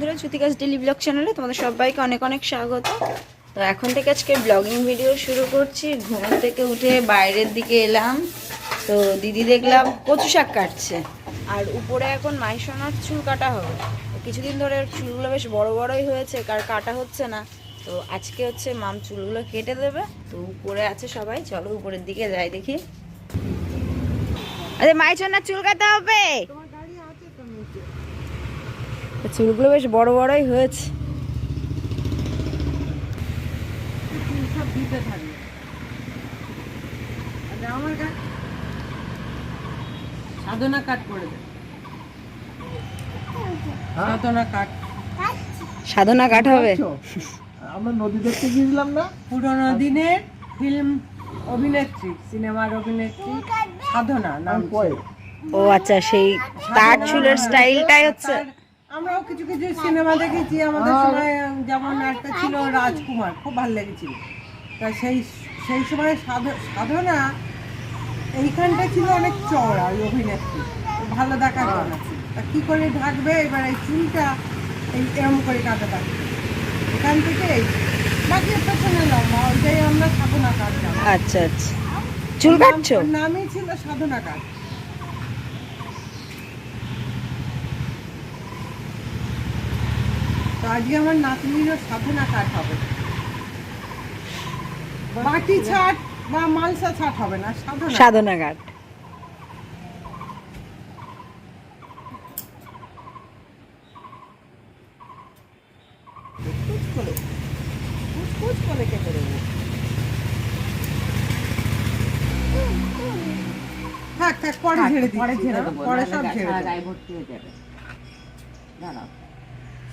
বন্ধুরা জ্যোতিকাস daily blog চ্যানেলে তোমাদের সবাইকে অনেক অনেক স্বাগত। তো এখন থেকে আজকে ব্লগিং ভিডিও শুরু করছি। ঘুম থেকে উঠে বাইরের দিকে এলাম। তো দিদি দেখলাম কচু শাক কাটছে। আর উপরে এখন মাইসোনার চুল কাটা হবে। কিছুদিন ধরে চুলগুলো বেশ বড় বড়ই হয়েছে, কার কাটা হচ্ছে না। তো আজকে হচ্ছে মাম চুলগুলো কেটে দেবে। তো উপরে আছে সবাই, চলো উপরের দিকে যাই দেখি। আরে মাইসোনার চুল কাটা হবে! চুলগুলো বেশ বড় বড়ই হয়েছে। কাট সাধনা কাট করে দে। সাধনা কাট। সাধনা কাট হবে? আমরা নদী দেখতে গিয়েছিলাম না? পুরোনো দিনের ফিল্ম অভিনেত্রী সিনেমার অভিনেত্রী সাধনা নাম ও আচ্ছা সেই তার চুলের স্টাইলটাই হচ্ছে। আমরাও কিছু কিছু সিনেমা দেখেছি। আমাদের সময় যেমন একটা ছিল রাজকুমার খুব ভালো লেগেছিল। তা সেই সেই সময় সাধ- সাধনা এইখানটা ছিল অনেক চওড়া ওই অভিনেত্রী। ভালো দেখার জন্য। তা কী করে ঢাকবে? এবার এই চুলটা এই এরম করে কাটা থাকবে এখান থেকে এই বাকি পেছনে লম্বা ওইটাই আমরা সাধনা কাট আচ্ছা আচ্ছা। চুল কাটছো? নামই ছিল সাধনা কাট তো আজকে আমার নাতনিরও সাধনা কাট হবে। বাটি ছাট বা মালসা ছাট হবে না সাধনা সাধনা থাক থাক পরে ঝেড়ে দিচ্ছি পরে সব ঝেড়ে দেবো। ভর্তি হয়ে যাবে। দাঁড়াও।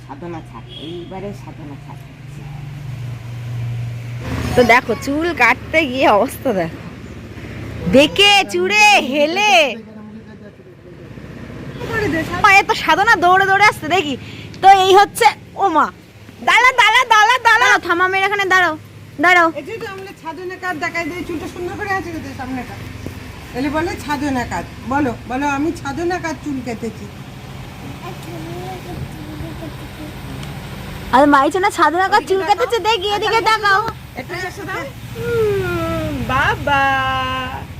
সাধনা ছাপ এইবারে সাধনা ছাপ তো দেখো চুল কাটতে গিয়ে অবস্থা দেখো। বেঁকে চুড়ে হেলে। করে দে, মা এ তো সাধনা দৌড়ে দৌড়ে আসছে দেখি। তো এই হচ্ছে ও মা। দাঁড়া দাঁড়া দাঁড়া দাঁড়া। থামা মেরে এখানে দাঁড়াও দাঁড়াও। এই যে তো আমরা ছাদনা কাজ দেখাই দিই চুলটা সুন্দর করে আছে সামনেটা তাহলে বলে ছাদনা কাজ। বলো বলো আমি ছাদনা কাজ চুল কেটেছি। আর মাইছে না সাধনা কাট চুল কাটেছে দেখি এদিকে তাকাও। বাবা।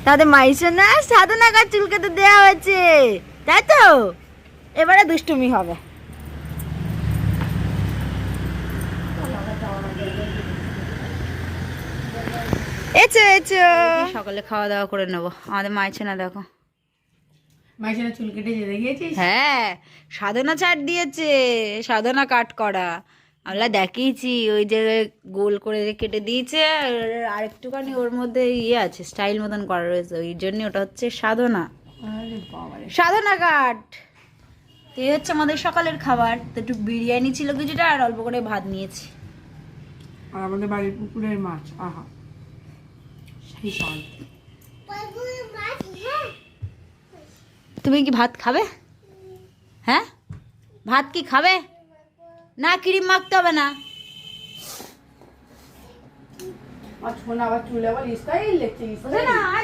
তাদের মাইছে না সাধনা কাট চুল কেটে দেওয়া হয়েছে। তাই তো? এবারে দুষ্টুমি হবে। এচো এচো সকালে খাওয়া দাওয়া করে নেব। আমাদের মাইছে না দেখো। মাইশানা চুল কেটে যেতে গিয়েছিস? হ্যাঁ সাধনা ছাড় দিয়েছে সাধনা কাট করা। আমরা দেখিয়েছি ওই যে গোল করে কেটে দিয়েছে আর আরেকটুখানি ওর মধ্যে ইয়ে আছে স্টাইল মতন করা রয়েছে ওই জন্য ওটা হচ্ছে সাধনা। সাধনা কাট! এই হচ্ছে আমাদের সকালের খাবার তো একটু বিরিয়ানি ছিল কিছুটা আর অল্প করে ভাত নিয়েছি। আর আমাদের বাড়ির পুকুরের মাছ আহা। সেই স্বাদ তুমি কি ভাত খাবে? হ্যাঁ? ভাত কি খাবে? না ক্রিম মাখতে হবে না।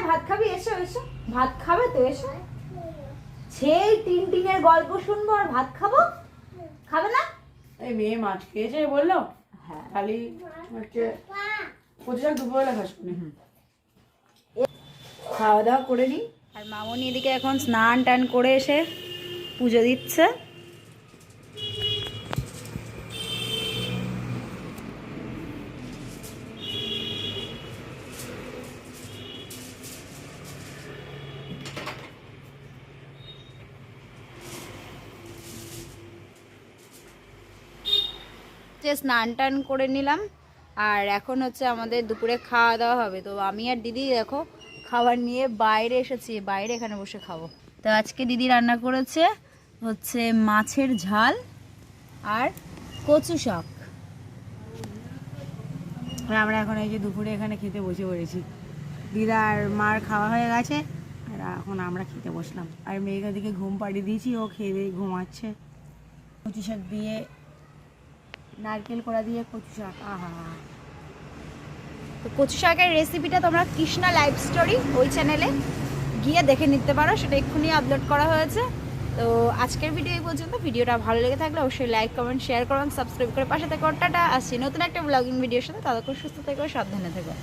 ভাত খাবি এসো এসো। ভাত খাবে তো এসো। সেই তিন টিনের গল্প শুনব আর ভাত খাব? খাবে না? এই মেয়ে মাছ খেয়েছে বলল। হ্যাঁ। খালি হচ্ছে দুপুরবেলা খাস। খাওয়া দাওয়া করে নি। আর মামনি এদিকে এখন স্নান টান করে এসে পুজো দিচ্ছে। স্নান টান করে নিলাম, আর এখন হচ্ছে আমাদের দুপুরে খাওয়া দাওয়া হবে। তো আমি আর দিদি দেখো খাবার নিয়ে বাইরে এসেছি, বাইরে এখানে বসে খাব। তো আজকে দিদি রান্না করেছে হচ্ছে মাছের ঝাল আর কচু শাক। আমরা এখন এই যে দুপুরে এখানে খেতে বসে পড়েছি। দিদার মার খাওয়া হয়ে গেছে, আর এখন আমরা খেতে বসলাম। আর মেয়েকে দিকে ঘুম পাড়িয়ে দিয়েছি, ও খেয়ে দিয়ে ঘুমাচ্ছে। কচু শাক দিয়ে, নারকেল কড়া দিয়ে কচু শাক, আহা। তো কচু শাকের রেসিপিটা তোমরা কৃষ্ণা লাইভ স্টোরি ওই চ্যানেলে গিয়ে দেখে নিতে পারো, সেটা এক্ষুনি আপলোড করা হয়েছে। তো আজকের ভিডিও এই পর্যন্ত। ভিডিওটা ভালো লেগে থাকলে অবশ্যই লাইক কমেন্ট শেয়ার করুন সাবস্ক্রাইব করে পাশে থেকে। টাটা, আসছি নতুন একটা ব্লগিং ভিডিওর সাথে। তাদের সুস্থ থেকো, সাবধানে থেকো।